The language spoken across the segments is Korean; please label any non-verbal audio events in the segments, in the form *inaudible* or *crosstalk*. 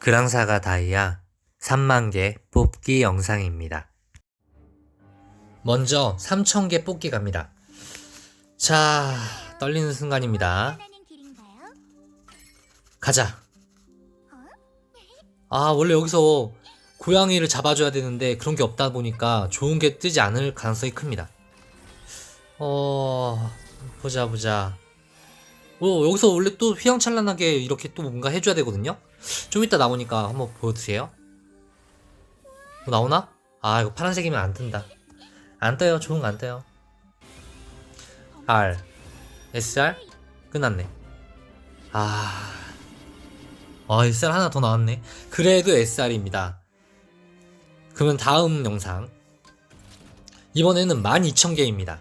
그랑사가 다이아 3만개 뽑기 영상입니다. 먼저 3,000개 뽑기 갑니다. 자, 떨리는 순간입니다. 가자. 아, 원래 여기서 고양이를 잡아줘야 되는데 그런 게 없다 보니까 좋은 게 뜨지 않을 가능성이 큽니다. 어, 보자, 보자. 어, 여기서 원래 또 휘황찬란하게 이렇게 또 뭔가 해줘야 되거든요? 좀 이따 나오니까 한번 보여주세요. 뭐 나오나? 아, 이거 파란색이면 안 뜬다. 안 떠요. 좋은 거 안 떠요. R, SR? 끝났네. 아. 아, SR 하나 더 나왔네. 그래도 SR입니다. 그러면 다음 영상. 이번에는 12,000개입니다.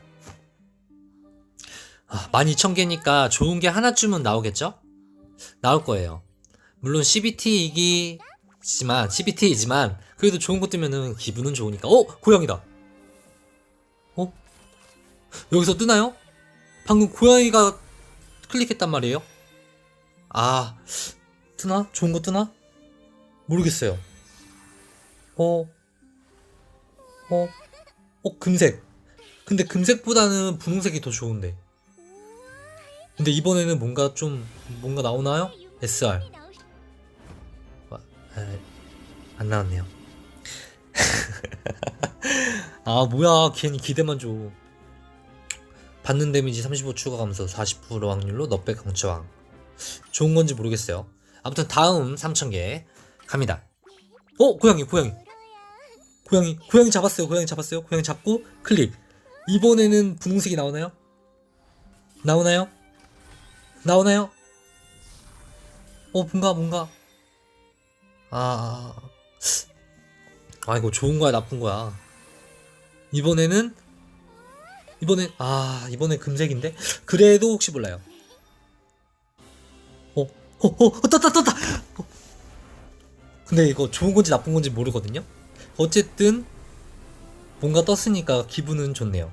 아, 12,000개니까 좋은 게 하나쯤은 나오겠죠? 나올 거예요. 물론 CBT이기지만, CBT이지만, 그래도 좋은 거 뜨면은 기분은 좋으니까. 어? 고양이다! 어? 여기서 뜨나요? 방금 고양이가 클릭했단 말이에요? 아, 뜨나? 좋은 거 뜨나? 모르겠어요. 어, 어, 어, 금색. 근데 금색보다는 분홍색이 더 좋은데. 근데 이번에는 뭔가 좀, 뭔가 나오나요? SR. 안 나왔네요. *laughs* 아, 뭐야. 괜히 기대만 줘. 받는 데미지 35 추가 감소 40% 확률로 넉백 강추왕. 좋은 건지 모르겠어요. 아무튼 다음 3000개 갑니다. 어, 고양이, 고양이. 고양이, 고양이 잡았어요. 고양이 잡았어요. 고양이 잡고 클릭. 이번에는 분홍색이 나오나요? 나오나요? 나오나요? 어, 뭔가, 뭔가. 아, 아, 이거 좋은 거야, 나쁜 거야. 이번에는, 이번엔, 아, 이번엔 금색인데? 그래도 혹시 몰라요. 어, 어, 어, 떴다, 떴다! 어. 근데 이거 좋은 건지 나쁜 건지 모르거든요? 어쨌든, 뭔가 떴으니까 기분은 좋네요.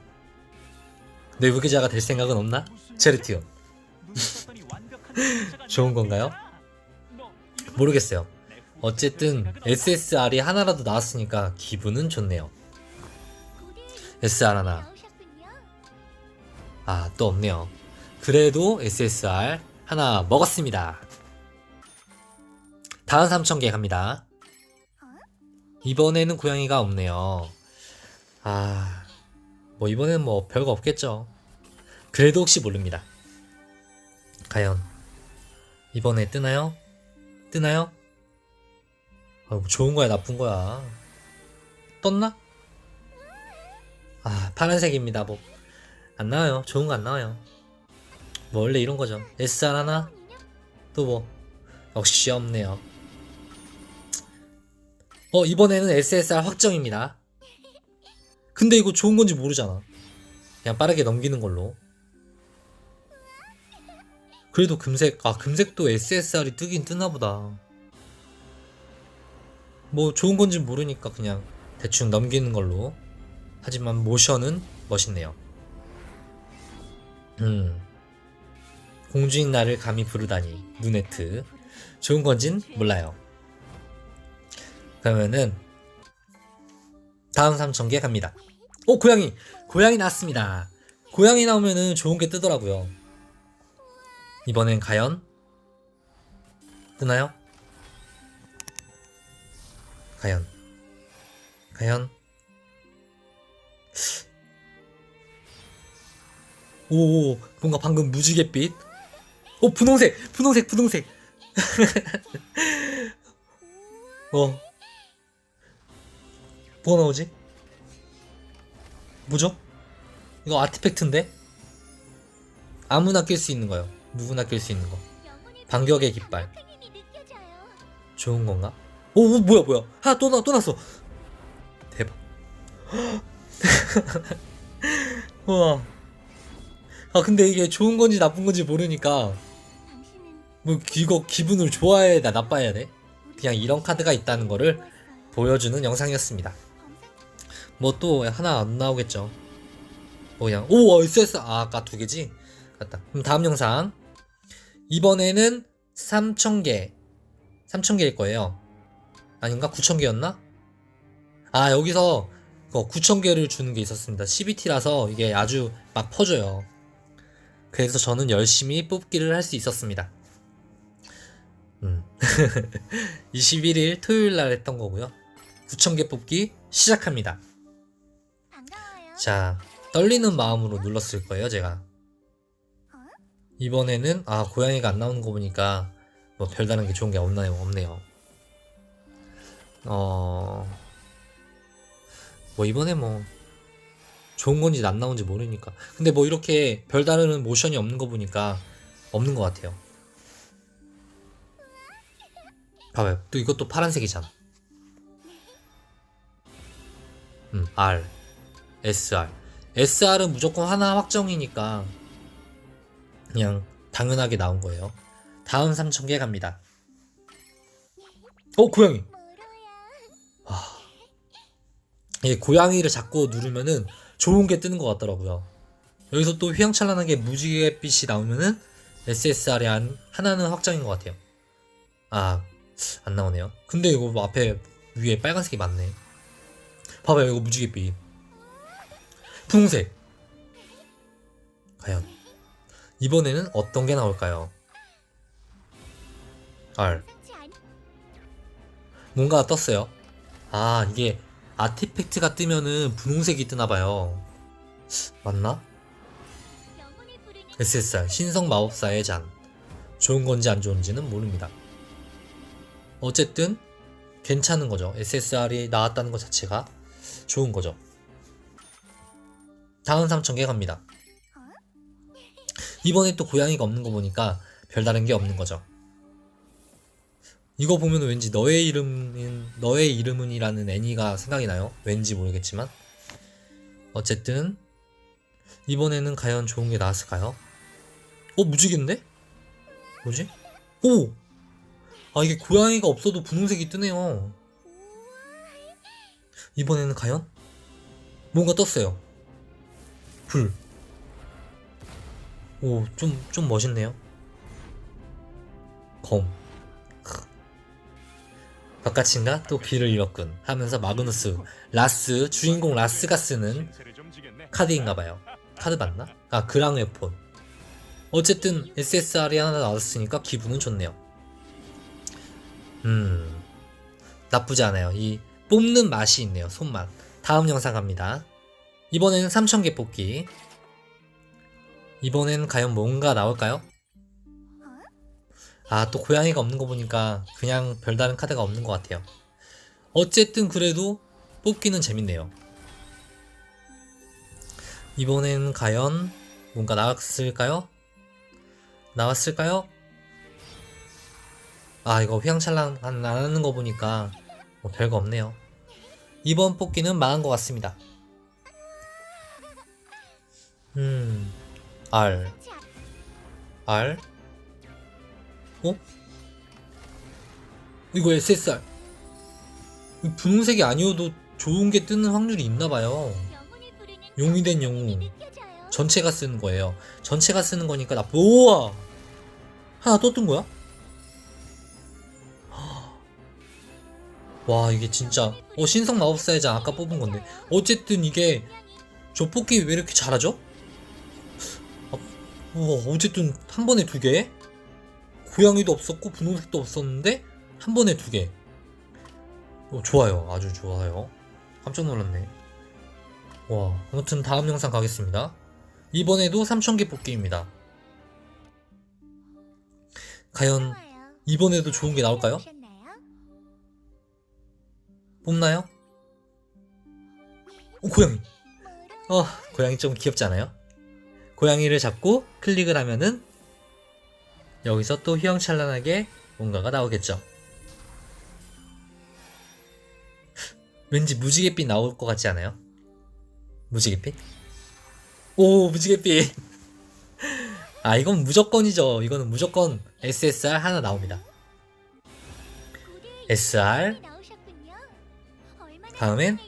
내부계자가 될 생각은 없나? 체르티온. *laughs* 좋은 건가요? 모르겠어요. 어쨌든 SSR이 하나라도 나왔으니까 기분은 좋네요. SR 하나. 아, 또 없네요. 그래도 SSR 하나 먹었습니다. 다음 3000개 갑니다. 이번에는 고양이가 없네요. 아, 뭐 이번에는 뭐 별거 없겠죠. 그래도 혹시 모릅니다. 과연 이번에 뜨나요? 뜨나요? 아, 뭐 좋은 거야 나쁜 거야? 떴나? 아 파란색입니다 뭐. 안 나와요. 좋은 거 안 나와요. 뭐 원래 이런 거죠. SR 하나? 또 뭐? 역시 없네요. 어 이번에는 SSR 확정입니다. 근데 이거 좋은 건지 모르잖아. 그냥 빠르게 넘기는 걸로. 그래도 금색 아 금색도 SSR이 뜨긴 뜨나 보다 뭐 좋은 건지 모르니까 그냥 대충 넘기는 걸로. 하지만 모션은 멋있네요. 음. 공주인 나를 감히 부르다니 누네트. 좋은 건진 몰라요. 그러면은 다음 3000개 갑니다. 오 고양이! 고양이 나왔습니다. 고양이 나오면은 좋은 게 뜨더라고요. 이번엔 과연 뜨나요? 과연? 과연? 오 뭔가 방금 무지갯빛? 오 분홍색! 분홍색 분홍색! *laughs* 어. 뭐가 나오지? 뭐죠? 이거 아티팩트인데? 아무나 낄 수 있는 거요. 누구나 낄 수 있는 거. 반격의 깃발. 좋은 건가? 오, 오 뭐야 뭐야. 하나 또, 났어. 대박. *laughs* 우와. 아 근데 이게 좋은 건지 나쁜 건지 모르니까 뭐 이거 기분을 좋아해야 돼 나빠야 돼? 그냥 이런 카드가 있다는 거를 보여주는 영상이었습니다. 뭐 또 하나 안 나오겠죠? 뭐 그냥 오 SS 아 아까 두 개지? 맞다. 그럼 다음 영상. 이번에는 3000개. 3,000개일 거예요. 아닌가? 9,000개였나? 아, 여기서 9,000개를 주는 게 있었습니다. CBT라서 이게 아주 막 퍼져요. 그래서 저는 열심히 뽑기를 할 수 있었습니다. 음. 21일 토요일 날 했던 거고요. 9,000개 뽑기 시작합니다. 자, 떨리는 마음으로 눌렀을 거예요, 제가. 이번에는, 아, 고양이가 안 나오는 거 보니까, 뭐, 별다른 게 좋은 게 없나요? 없네요. 어, 뭐, 이번에 뭐, 좋은 건지 안 나온지 모르니까. 근데 뭐, 이렇게 별다른 모션이 없는 거 보니까, 없는 것 같아요. 봐봐요. 또 이것도 파란색이잖아. 음, R. SR. SR은 무조건 하나 확정이니까 그냥 당연하게 나온 거예요. 다음 3000개 갑니다. 어, 고양이. 이 고양이를 잡고 누르면은 좋은 게 뜨는 것 같더라고요. 여기서 또 휘황찬란하게 무지개빛이 나오면은 SSR이 한, 하나는 확정인 것 같아요. 아, 안 나오네요. 근데 이거 뭐 앞에 위에 빨간색이 많네. 봐봐요, 이거 무지개빛. 분홍색. 과연 이번에는 어떤 게 나올까요? R. 뭔가 떴어요. 아, 이게 아티팩트가 뜨면은 분홍색이 뜨나봐요. 맞나? SSR, 신성 마법사의 잔. 좋은 건지 안 좋은지는 모릅니다. 어쨌든, 괜찮은 거죠. SSR이 나왔다는 것 자체가 좋은 거죠. 다음 3000개 갑니다. 이번에 또 고양이가 없는 거 보니까 별다른 게 없는 거죠. 이거 보면 왠지 너의 이름은 너의 이름은이라는 애니가 생각이 나요. 왠지 모르겠지만 어쨌든 이번에는 과연 좋은 게 나왔을까요? 어 무지개인데? 뭐지? 오! 아 이게 고양이가 없어도 분홍색이 뜨네요. 이번에는 과연 뭔가 떴어요. 불. 오, 좀, 좀 멋있네요. 검. 바깥인가? 또 길을 잃었군. 하면서 마그누스, 라스, 주인공 라스가 쓰는 카드인가봐요. 카드 맞나? 아, 그랑 웨폰. 어쨌든 SSR이 하나 나왔으니까 기분은 좋네요. 음, 나쁘지 않아요. 이 뽑는 맛이 있네요. 손맛. 다음 영상 갑니다. 이번에는 3000개 뽑기. 이번엔 과연 뭔가 나올까요? 아, 또 고양이가 없는 거 보니까 그냥 별다른 카드가 없는 것 같아요. 어쨌든 그래도 뽑기는 재밌네요. 이번엔 과연 뭔가 나왔을까요? 나왔을까요? 아, 이거 휘황찬란 안 하는 거 보니까 뭐 별거 없네요. 이번 뽑기는 망한 것 같습니다. 음, R, R, 어? 이거 SSR. 이 분홍색이 아니어도 좋은 게 뜨는 확률이 있나봐요. 용이 된 영웅. 전체가 쓰는 거예요. 전체가 쓰는 거니까 나 우와 하나 또 뜬 거야? 와 이게 진짜 어 신성 마법사의 장 아까 뽑은 건데 어쨌든 이게 저 뽑기 왜 이렇게 잘하죠? 아, 우와 어쨌든 한 번에 두 개. 고양이도 없었고 분홍색도 없었는데 한 번에 두 개. 어, 좋아요 아주 좋아요. 깜짝 놀랐네. 와 아무튼 다음 영상 가겠습니다. 이번에도 3000개 뽑기입니다. 과연. 이번에도 좋은 게 나올까요? 뽑나요? 오 고양이. 어 고양이 좀 귀엽지 않아요? 고양이를 잡고 클릭을 하면은 여기서 또 휘황찬란하게 뭔가가 나오겠죠. 왠지 무지갯빛 나올 것 같지 않아요? 무지갯빛? 오 무지갯빛. *laughs* 아 이건 무조건이죠. 이거는 무조건 SSR 하나 나옵니다. SR 다음엔?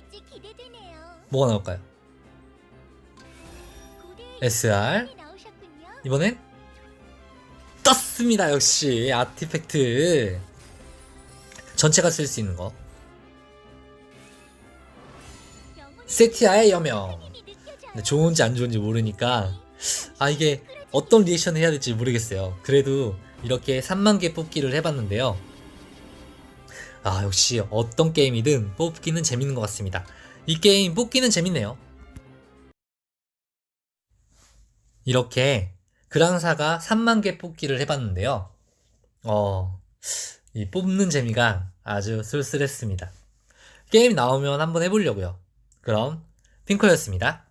뭐가 나올까요? SR. 이번엔 떴습니다 역시 아티팩트 전체가 쓸 수 있는 거. 세티아의 여명. 좋은지 안 좋은지 모르니까 아 이게 어떤 리액션을 해야 될지 모르겠어요. 그래도 이렇게 3만 개 뽑기를 해봤는데요. 아 역시 어떤 게임이든 뽑기는 재밌는 것 같습니다. 이 게임 뽑기는 재밌네요. 이렇게 그랑사가 3만 개 뽑기를 해봤는데요. 어, 이 뽑는 재미가 아주 쏠쏠했습니다. 게임 나오면 한번 해보려고요. 그럼 핑크였습니다.